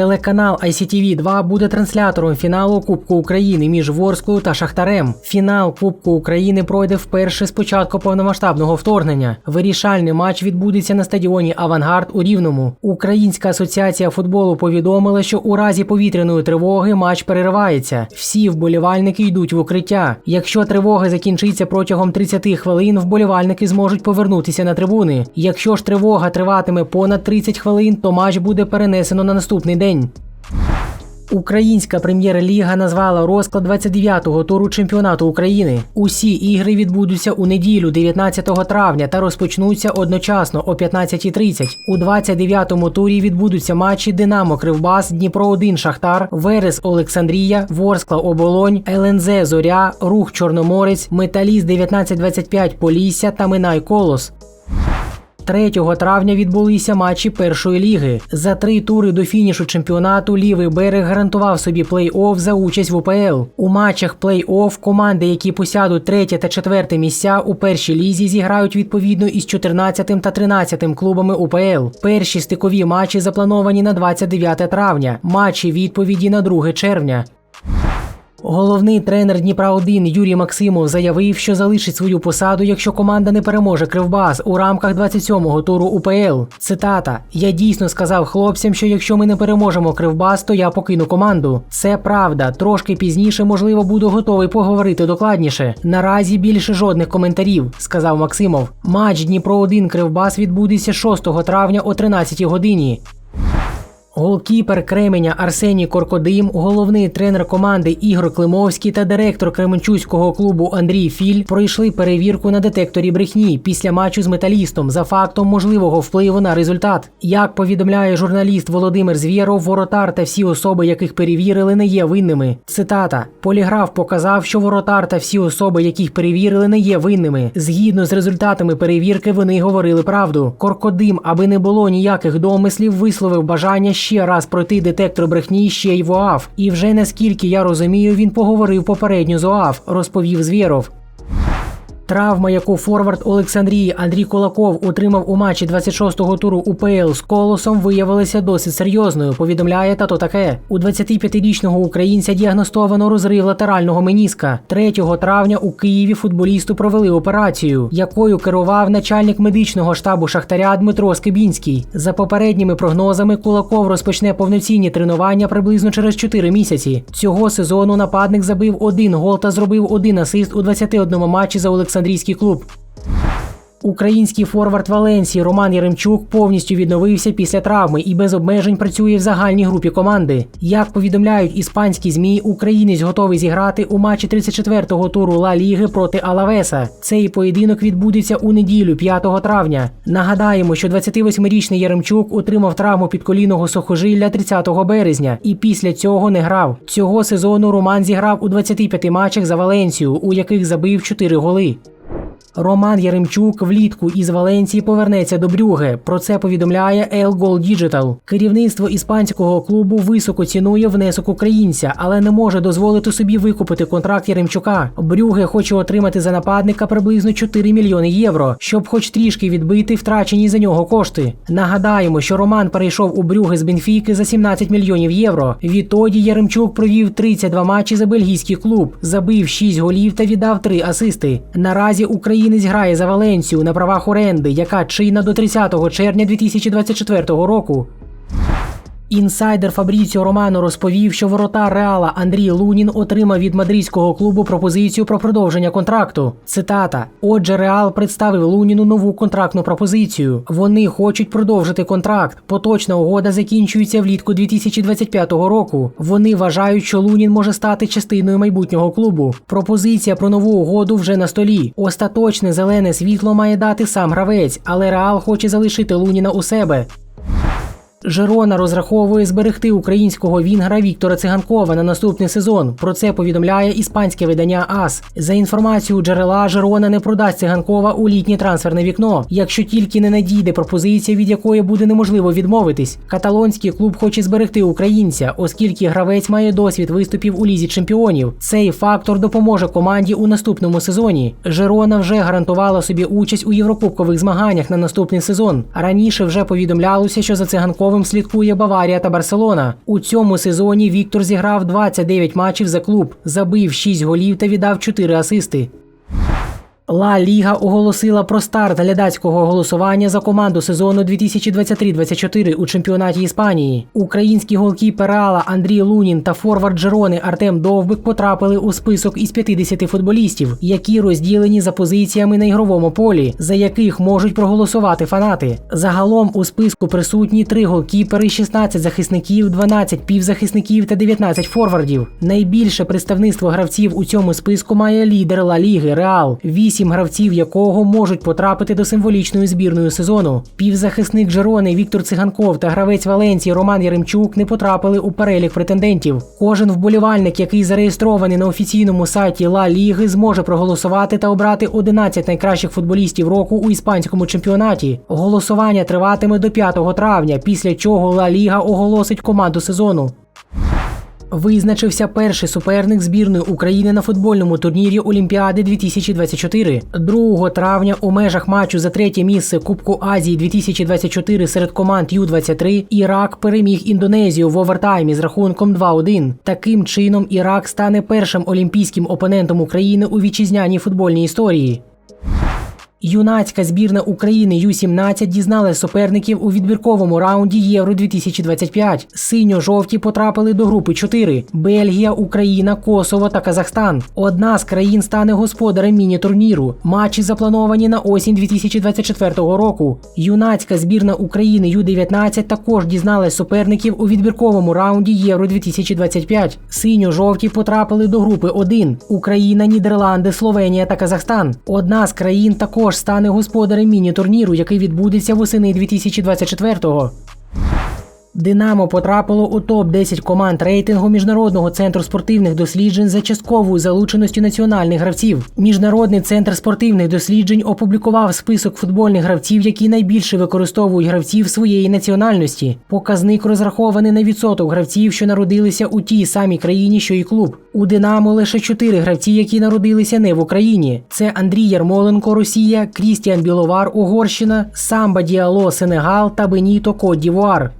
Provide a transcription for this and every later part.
Телеканал ICTV 2 буде транслятором фіналу Кубку України між Ворською та Шахтарем. Фінал Кубку України пройде вперше з початку повномасштабного вторгнення. Вирішальний матч відбудеться на стадіоні Авангард у Рівному. Українська асоціація футболу повідомила, що у разі повітряної тривоги матч переривається. Всі вболівальники йдуть в укриття. Якщо тривога закінчиться протягом 30 хвилин, вболівальники зможуть повернутися на трибуни. Якщо ж тривога триватиме понад 30 хвилин, то матч буде перенесено на наступний день. Українська прем'єр-ліга назвала розклад 29-го туру чемпіонату України. Усі ігри відбудуться у неділю, 19 травня, та розпочнуться одночасно о 15.30. У 29-му турі відбудуться матчі Динамо Кривбас, Дніпро 1 Шахтар, Верес Олександрія, Ворскла Оболонь, ЛНЗ Зоря, Рух Чорноморець, Металіст 1925 Полісся та Минай Колос. 3 травня відбулися матчі першої ліги. За три тури до фінішу чемпіонату лівий берег гарантував собі плей-офф за участь в УПЛ. У матчах плей-офф команди, які посядуть третє та четверте місця у першій лізі, зіграють відповідно із 14 та 13 клубами УПЛ. Перші стикові матчі заплановані на 29 травня. Матчі відповіді на 2 червня. Головний тренер Дніпра 1 Юрій Максимов заявив, що залишить свою посаду, якщо команда не переможе Кривбас у рамках 27-го туру УПЛ. Цитата: Я дійсно сказав хлопцям, що якщо ми не переможемо Кривбас, то я покину команду. Це правда. Трошки пізніше, можливо, буду готовий поговорити докладніше. Наразі більше жодних коментарів, сказав Максимов. Матч Дніпро 1 Кривбас відбудеться 6 травня о 13-й годині. Голкіпер Кременя Арсеній Коркодим, головний тренер команди Ігор Климовський та директор Кременчуцького клубу Андрій Філь пройшли перевірку на детекторі брехні після матчу з металістом за фактом можливого впливу на результат. Як повідомляє журналіст Володимир Звєров, воротар та всі особи, яких перевірили, не є винними. Цитата: Поліграф показав, що воротар та всі особи, яких перевірили, не є винними. Згідно з результатами перевірки, вони говорили правду. Коркодим, аби не було ніяких домислів, висловив бажання ще раз пройти детектор брехні ще й в ОАФ. І вже наскільки я розумію, він поговорив попередньо з ОАФ, розповів Звєров. Травма, яку форвард Олександрії Андрій Кулаков отримав у матчі 26-го туру УПЛ з колосом, виявилася досить серйозною. Повідомляє тато таке. У 25-річного українця діагностовано розрив латерального меніска. 3 травня у Києві футболісту провели операцію, якою керував начальник медичного штабу Шахтаря Дмитро Скибінський. За попередніми прогнозами, Кулаков розпочне повноцінні тренування приблизно через 4 місяці. Цього сезону нападник забив один гол та зробив один асист у 21 матчі за Олександрійський клуб. Український форвард Валенсії Роман Яремчук повністю відновився після травми і без обмежень працює в загальній групі команди. Як повідомляють іспанські змі, українець готовий зіграти у матчі 34-го туру Ла Ліги проти Алавеса. Цей поєдинок відбудеться у неділю, 5 травня. Нагадаємо, що 28-річний Яремчук отримав травму підколінного сухожилля 30 березня і після цього не грав. Цього сезону Роман зіграв у 25 матчах за Валенсію, у яких забив 4 голи. Роман Яремчук влітку із Валенції повернеться до Брюге. Про це повідомляє El Gol Digital. Керівництво іспанського клубу високо цінує внесок українця, але не може дозволити собі викупити контракт Яремчука. Брюге хоче отримати за нападника приблизно 4 мільйони євро, щоб хоч трішки відбити втрачені за нього кошти. Нагадаємо, що Роман перейшов у Брюге з Бенфіки за 17 мільйонів євро. Відтоді Яремчук провів 32 матчі за бельгійський клуб, забив 6 голів та віддав 3 асисти. Наразі Україна Українець грає за Валенцію на правах оренди, яка чинна до 30 червня 2024 року. Інсайдер Фабріціо Романо розповів, що воротар Реала Андрій Лунін отримав від мадридського клубу пропозицію про продовження контракту. Цитата: Отже, Реал представив Луніну нову контрактну пропозицію. Вони хочуть продовжити контракт. Поточна угода закінчується влітку 2025 року. Вони вважають, що Лунін може стати частиною майбутнього клубу. Пропозиція про нову угоду вже на столі. Остаточне зелене світло має дати сам гравець, але Реал хоче залишити Луніна у себе. Жерона розраховує зберегти українського вінгра Віктора Циганкова на наступний сезон. Про це повідомляє іспанське видання АС. За інформацією джерела, Жерона не продасть циганкова у літнє трансферне вікно, якщо тільки не надійде пропозиція, від якої буде неможливо відмовитись. Каталонський клуб хоче зберегти українця, оскільки гравець має досвід виступів у лізі чемпіонів. Цей фактор допоможе команді у наступному сезоні. Жерона вже гарантувала собі участь у єврокубкових змаганнях на наступний сезон. Раніше вже повідомлялося, що за циганкова Зубковим слідкує Баварія та Барселона. У цьому сезоні Віктор зіграв 29 матчів за клуб, забив 6 голів та віддав 4 асисти. Ла Ліга оголосила про старт глядацького голосування за команду сезону 2023-24 у чемпіонаті Іспанії. Українські голкіпер Реала Андрій Лунін та форвард Джерони Артем Довбик потрапили у список із 50 футболістів, які розділені за позиціями на ігровому полі, за яких можуть проголосувати фанати. Загалом у списку присутні 3 голкіпери, 16 захисників, 12 півзахисників та 19 форвардів. Найбільше представництво гравців у цьому списку має лідер Ла Ліги Реал. 8 вісім гравців якого можуть потрапити до символічної збірної сезону. Півзахисник Жерони Віктор Циганков та гравець Валенції Роман Яремчук не потрапили у перелік претендентів. Кожен вболівальник, який зареєстрований на офіційному сайті Ла Ліги, зможе проголосувати та обрати 11 найкращих футболістів року у іспанському чемпіонаті. Голосування триватиме до 5 травня, після чого Ла Ліга оголосить команду сезону. Визначився перший суперник збірної України на футбольному турнірі Олімпіади 2024. 2 травня у межах матчу за третє місце Кубку Азії 2024 серед команд Ю-23 Ірак переміг Індонезію в овертаймі з рахунком 2-1. Таким чином Ірак стане першим олімпійським опонентом України у вітчизняній футбольній історії. Юнацька збірна України Ю-17 дізналась суперників у відбірковому раунді Євро 2025. Синьо-жовті потрапили до групи 4: Бельгія, Україна, Косово та Казахстан. Одна з країн стане господарем міні-турніру. Матчі заплановані на осінь 2024 року. Юнацька збірна України Ю-19 також дізналась суперників у відбірковому раунді Євро 2025. Синьо-жовті потрапили до групи 1: Україна, Нідерланди, Словенія та Казахстан. Одна з країн також також стане господарем міні-турніру, який відбудеться восени 2024-го. Динамо потрапило у топ-10 команд рейтингу міжнародного центру спортивних досліджень за частковою залученістю національних гравців. Міжнародний центр спортивних досліджень опублікував список футбольних гравців, які найбільше використовують гравців своєї національності. Показник розрахований на відсоток гравців, що народилися у тій самій країні, що і клуб. У Динамо лише чотири гравці, які народилися не в Україні. Це Андрій Ярмоленко, Росія, Крістіан Біловар, Угорщина, Самба Діало, Сенегал та Беніто Кот Дівуар.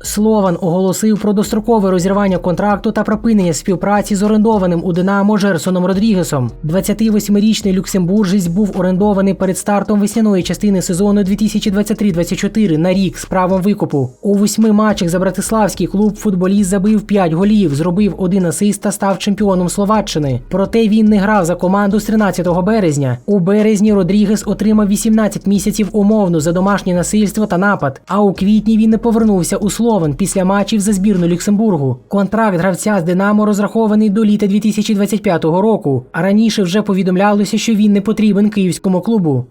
Слован оголосив про дострокове розірвання контракту та припинення співпраці з орендованим у Динамо Жерсоном Родрігесом. 28-річний люксембуржець був орендований перед стартом весняної частини сезону 2023-24 на рік з правом викупу. У восьми матчах за братиславський клуб футболіст забив 5 голів, зробив один асист та став чемпіоном Словаччини. Проте він не грав за команду з 13 березня. У березні Родрігес отримав 18 місяців умовну за домашнє насильство та напад. А у квітні він не повернувся у Слово. Словен після матчів за збірну Люксембургу. Контракт гравця з Динамо розрахований до літа 2025 року. А раніше вже повідомлялося, що він не потрібен київському клубу.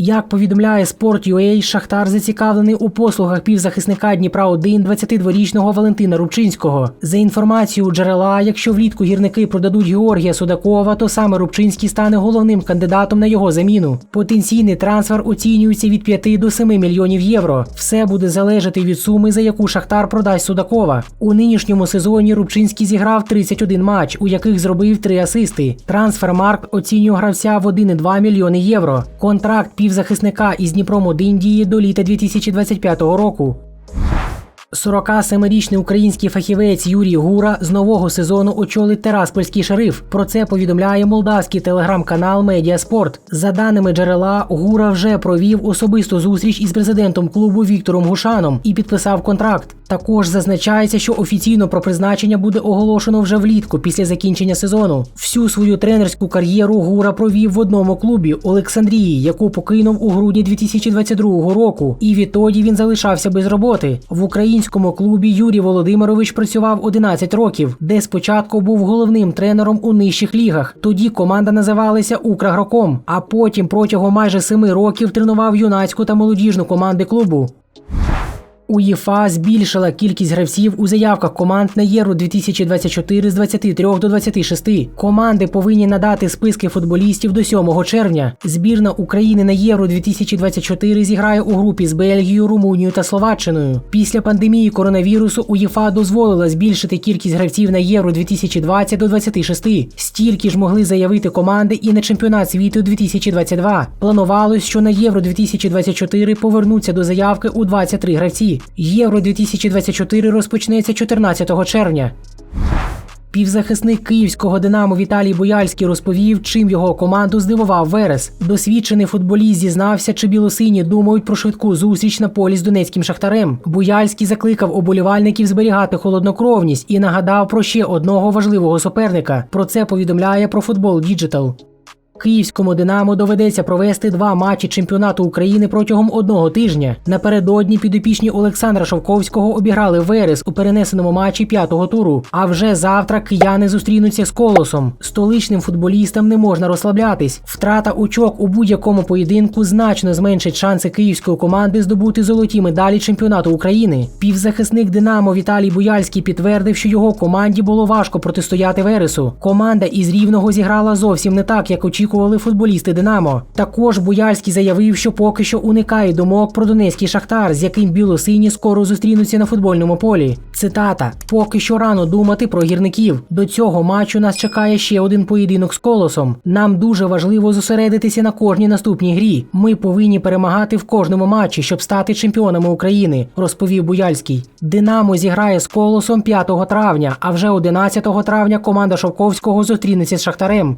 Як повідомляє Sport.ua, Шахтар зацікавлений у послугах півзахисника Дніпра 1 22-річного Валентина Рубчинського. За інформацією джерела, якщо влітку гірники продадуть Георгія Судакова, то саме Рубчинський стане головним кандидатом на його заміну. Потенційний трансфер оцінюється від 5 до 7 мільйонів євро. Все буде залежати від суми, за яку Шахтар продасть Судакова. У нинішньому сезоні Рубчинський зіграв 31 матч, у яких зробив 3 асисти. Трансфермаркт оцінює гравця в 1,2 мільйони євро. Контракт пів захисника із Дніпром 1 Індії до літа 2025 року. 47-річний український фахівець Юрій Гура з нового сезону очолить Тераспольський шериф. Про це повідомляє молдавський телеграм-канал Медіаспорт. За даними джерела, Гура вже провів особисту зустріч із президентом клубу Віктором Гушаном і підписав контракт. Також зазначається, що офіційно про призначення буде оголошено вже влітку після закінчення сезону. Всю свою тренерську кар'єру Гура провів в одному клубі Олександрії, яку покинув у грудні 2022 року. І відтоді він залишався без роботи в Україні українському клубі Юрій Володимирович працював 11 років, де спочатку був головним тренером у нижчих лігах. Тоді команда називалася Украгроком, а потім протягом майже семи років тренував юнацьку та молодіжну команди клубу. УЄФА збільшила кількість гравців у заявках команд на Євро 2024 з 23 до 26. Команди повинні надати списки футболістів до 7 червня. Збірна України на Євро 2024 зіграє у групі з Бельгією, Румунією та Словаччиною. Після пандемії коронавірусу УЄФА дозволила збільшити кількість гравців на Євро 2020 до 26. Стільки ж могли заявити команди і на чемпіонат світу 2022. Планувалось, що на Євро 2024 повернуться до заявки у 23 гравці. Євро 2024 розпочнеться 14 червня. Півзахисник київського Динамо Віталій Бояльський розповів, чим його команду здивував Верес. Досвідчений футболіст зізнався, чи білосині думають про швидку зустріч на полі з донецьким шахтарем. Буяльський закликав оболівальників зберігати холоднокровність і нагадав про ще одного важливого суперника. Про це повідомляє про футбол Діджитал. Київському Динамо доведеться провести два матчі чемпіонату України протягом одного тижня. Напередодні підопічні Олександра Шовковського обіграли Верес у перенесеному матчі п'ятого туру. А вже завтра кияни зустрінуться з колосом. Столичним футболістам не можна розслаблятись. Втрата очок у будь-якому поєдинку значно зменшить шанси київської команди здобути золоті медалі чемпіонату України. Півзахисник Динамо Віталій Буяльський підтвердив, що його команді було важко протистояти Вересу. Команда із рівного зіграла зовсім не так, як очікували футболісти Динамо. Також Буяльський заявив, що поки що уникає думок про донецький шахтар, з яким білосині скоро зустрінуться на футбольному полі. Цитата: поки що рано думати про гірників. До цього матчу нас чекає ще один поєдинок з колосом. Нам дуже важливо зосередитися на кожній наступній грі. Ми повинні перемагати в кожному матчі, щоб стати чемпіонами України, розповів Буяльський. Динамо зіграє з колосом 5 травня, а вже 11 травня команда Шовковського зустрінеться з Шахтарем.